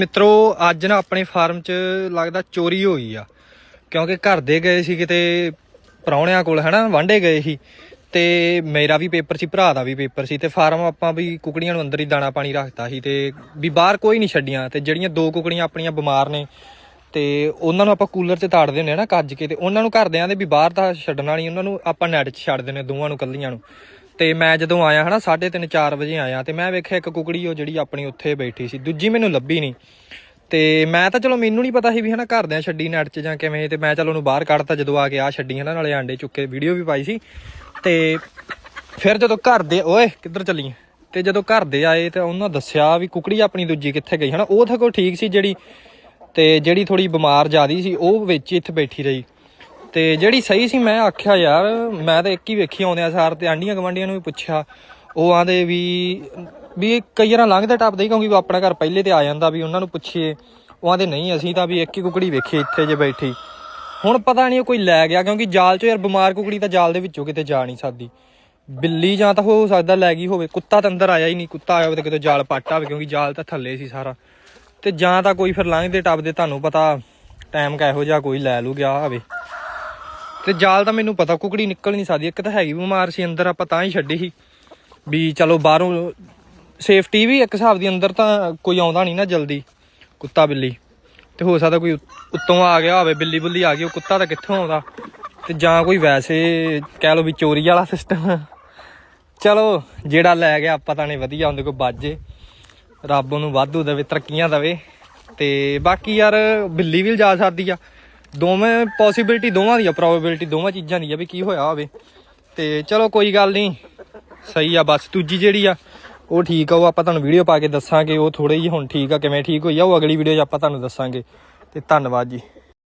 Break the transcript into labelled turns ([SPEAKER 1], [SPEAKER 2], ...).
[SPEAKER 1] ਮਿੱਤਰੋ, ਅੱਜ ਨਾ ਆਪਣੇ ਫਾਰਮ 'ਚ ਲੱਗਦਾ ਚੋਰੀ ਹੋਈ ਆ। ਕਿਉਂਕਿ ਘਰ ਦੇ ਗਏ ਸੀ ਕਿਤੇ ਪ੍ਰਾਹੁਣਿਆਂ ਕੋਲ, ਹਨਾ? ਵਾਂਡੇ ਗਏ ਸੀ। ਤੇ ਮੇਰਾ ਵੀ ਪੇਪਰ ਸੀ, ਭਰਾ ਦਾ ਵੀ ਪੇਪਰ ਸੀ। ਤੇ ਫਾਰਮ ਆਪਾਂ ਵੀ ਕੁਕੜੀਆਂ ਨੂੰ ਅੰਦਰ ਹੀ ਦਾਣਾ ਪਾਣੀ ਰੱਖਤਾ ਸੀ ਤੇ ਵੀ ਬਾਹਰ ਕੋਈ ਨਹੀਂ ਛੱਡੀਆਂ। ਤੇ ਜਿਹੜੀਆਂ ਦੋ ਕੁਕੜੀਆਂ ਆਪਣੀਆਂ ਬਿਮਾਰ ਨੇ, ਤੇ ਉਹਨਾਂ ਨੂੰ ਆਪਾਂ ਕੂਲਰ 'ਚ ਤਾੜ ਹੁੰਦੇ ਆ ਨਾ ਕੱਜ ਕੇ। ਤੇ ਉਹਨਾਂ ਨੂੰ ਘਰਦਿਆਂ ਦੇ ਵੀ ਬਾਹਰ ਤਾਂ ਛੱਡਣਾ ਨਹੀਂ, ਉਹਨਾਂ ਨੂੰ ਆਪਾਂ ਨੈਟ 'ਚ ਛੱਡ ਦਿੰਦੇ ਦੋਵਾਂ ਨੂੰ, ਕੱਲੀਆਂ ਨੂੰ। ਤੇ ਮੈਂ ਜਦੋਂ ਆਇਆ ਹਨਾ 3:30 4 ਵਜੇ ਆਇਆ ਤੇ ਮੈਂ ਵੇਖਿਆ ਇੱਕ ਕੁਕੜੀ ਉਹ ਜਿਹੜੀ ਆਪਣੀ ਉੱਥੇ ਬੈਠੀ ਸੀ, ਦੂਜੀ ਮੈਨੂੰ ਲੱਭੀ ਨਹੀਂ। ਤੇ ਮੈਂ ਤਾਂ ਚਲੋ ਮੈਨੂੰ ਨਹੀਂ ਪਤਾ ਸੀ ਵੀ ਹਨਾ ਘਰਦਿਆਂ ਛੱਡੀ ਨੈਟ 'ਚ ਜਾਂ ਕਿਵੇਂ, ਤੇ ਮੈਂ ਚਲੋ ਉਹਨੂੰ ਬਾਹਰ ਕੱਢਤਾ ਜਦੋਂ ਆ ਕੇ ਆ ਛੱਡੀ ਹਨਾ, ਨਾਲੇ ਆਂਡੇ ਚੁੱਕੇ ਵੀਡੀਓ ਵੀ ਪਾਈ ਸੀ। ਤੇ ਫਿਰ ਜਦੋਂ ਘਰ ਦੇ, ਓਏ ਕਿੱਧਰ ਚੱਲੀ ਤੇ ਜਦੋਂ ਘਰ ਦੇ ਆਏ ਤੇ ਉਹਨਾਂ ਦੱਸਿਆ ਵੀ ਕੁਕੜੀ ਆਪਣੀ ਦੂਜੀ ਕਿੱਥੇ ਗਈ? ਹਨਾ, ਉਹ ਤਾਂ ਕੋਈ ਠੀਕ ਸੀ ਜਿਹੜੀ, ਤੇ ਜਿਹੜੀ ਥੋੜੀ ਬਿਮਾਰ ਜਿਆਦੀ ਸੀ, ਉਹ ਵਿੱਚ ਹੀ ਇੱਥੇ ਬੈਠੀ ਰਹੀ। ਤੇ ਜਿਹੜੀ ਸਹੀ ਸੀ ਮੈਂ ਆਖਿਆ ਯਾਰ, ਮੈਂ ਤਾਂ ਇੱਕ ਹੀ ਵੇਖੀ ਆਉਂਦਿਆਂ ਸਾਰ ਤੇ ਆਂਡੀਆਂ ਗਵਾਂਡੀਆਂ ਨੂੰ ਵੀ ਪੁੱਛਿਆ। ਉਹ ਆਂਦੇ ਵੀ ਵੀ ਕਈ ਵਾਰ ਲੰਘਦੇ ਟੱਪਦੇ ਕਿਉਂਕਿ ਉਹ ਆਪਣਾ ਘਰ ਪਹਿਲੇ ਤੇ ਆ ਜਾਂਦਾ ਵੀ ਉਹਨਾਂ ਨੂੰ ਪੁੱਛੀਏ। ਉਹ ਆਂਦੇ, ਨਹੀਂ, ਅਸੀਂ ਤਾਂ ਵੀ ਇੱਕ ਹੀ ਕੁਕੜੀ ਵੇਖੀ ਇੱਥੇ ਜੇ ਬੈਠੀ। ਹੁਣ ਪਤਾ ਨਹੀਂ ਉਹ ਕੋਈ ਲੈ ਗਿਆ, ਕਿਉਂਕਿ ਜਾਲ 'ਚੋਂ ਯਾਰ ਬਿਮਾਰ ਕੁਕੜੀ ਤਾਂ ਜਾਲ ਦੇ ਵਿੱਚੋਂ ਕਿਤੇ ਜਾ ਨਹੀਂ ਸਕਦੀ। ਬਿੱਲੀ ਜਾਂ ਤਾਂ ਹੋ ਸਕਦਾ ਲੈ ਗਈ ਹੋਵੇ, ਕੁੱਤਾ ਤਾਂ ਅੰਦਰ ਆਇਆ ਹੀ ਨਹੀਂ ਕੁੱਤਾ ਆਇਆ ਹੋਵੇ ਤਾਂ ਕਿਤੇ ਜਾਲ ਪਾਟਾ ਹੋਵੇ ਕਿਉਂਕਿ ਜਾਲ ਤਾਂ ਥੱਲੇ ਸੀ ਸਾਰਾ। ਤੇ ਜਾਂ ਤਾਂ ਕੋਈ ਫਿਰ ਲੰਘਦੇ ਟੱਪਦੇ, ਤੁਹਾਨੂੰ ਪਤਾ ਟਾਈਮ ਕਾ ਜਿਹਾ ਕੋਈ ਲੈ ਲੂ ਗਿਆ ਹੋਵੇ ਤੇ ਜਾਲ ਤਾਂ ਮੈਨੂੰ ਪਤਾ, ਕੁਕੜੀ ਨਿਕਲ ਨਹੀਂ ਸਕਦੀ, ਇੱਕ ਤਾਂ ਹੈਗੀ ਬਿਮਾਰ ਸੀ ਅੰਦਰ, ਆਪਾਂ ਤਾਂ ਹੀ ਛੱਡੀ ਸੀ। ਵੀ ਚਲੋ ਬਾਹਰੋਂ ਸੇਫਟੀ ਵੀ ਇੱਕ ਹਿਸਾਬ ਦੀ, ਅੰਦਰ ਤਾਂ ਕੋਈ ਆਉਂਦਾ ਨਹੀਂ ਨਾ ਜਲਦੀ, ਕੁੱਤਾ ਬਿੱਲੀ। ਤੇ ਹੋ ਸਕਦਾ ਕੋਈ ਉੱਤੋਂ ਆ ਗਿਆ ਹੋਵੇ, ਬਿੱਲੀ ਬੁੱਲੀ ਆ ਗਈ, ਉਹ ਕੁੱਤਾ ਤਾਂ ਕਿੱਥੋਂ ਆਉਂਦਾ? ਤੇ ਜਾਂ ਕੋਈ ਵੈਸੇ ਕਹਿ ਲਓ ਵੀ ਚੋਰੀ ਵਾਲਾ ਸਿਸਟਮ ਚਲੋ, ਜਿਹੜਾ ਲੈ ਗਿਆ ਪਤਾ ਨਹੀਂ ਵਧੀਆ, ਉਹਦੇ ਕੋਲ ਬਾਜੇ। ਰੱਬ ਉਹਨੂੰ ਵਾਧੂ ਦੇਵੇ, ਤਰੱਕੀਆਂ ਦੇਵੇ। ਤੇ ਬਾਕੀ ਯਾਰ, ਬਿੱਲੀ ਵੀ ਜਾ ਸਕਦੀ ਆ। ਦੋਵੇਂ ਪੋਸਿਬਿਲਿਟੀ ਦੋਵਾਂ ਦੀ ਆ ਪ੍ਰੋਬੇਬਿਲਿਟੀ ਦੋਵਾਂ ਚੀਜ਼ਾਂ ਦੀ ਆ ਵੀ ਕੀ ਹੋਇਆ ਹੋਵੇ। ਤੇ ਚਲੋ ਕੋਈ ਗੱਲ ਨਹੀਂ ਸਹੀ ਆ ਬਸ, ਦੂਜੀ ਜਿਹੜੀ ਆ, ਉਹ ਠੀਕ ਆ, ਉਹ ਆਪਾਂ ਤੁਹਾਨੂੰ ਵੀਡੀਓ ਪਾ ਕੇ ਦੱਸਾਂਗੇ, ਉਹ ਥੋੜੀ ਜਿਹੀ ਹੁਣ ਠੀਕ ਆ, ਕਿਵੇਂ ਠੀਕ ਹੋਈ ਆ, ਉਹ ਅਗਲੀ ਵੀਡੀਓ 'ਚ ਆਪਾਂ ਤੁਹਾਨੂੰ ਦੱਸਾਂਗੇ। ਤੇ ਧੰਨਵਾਦ ਜੀ।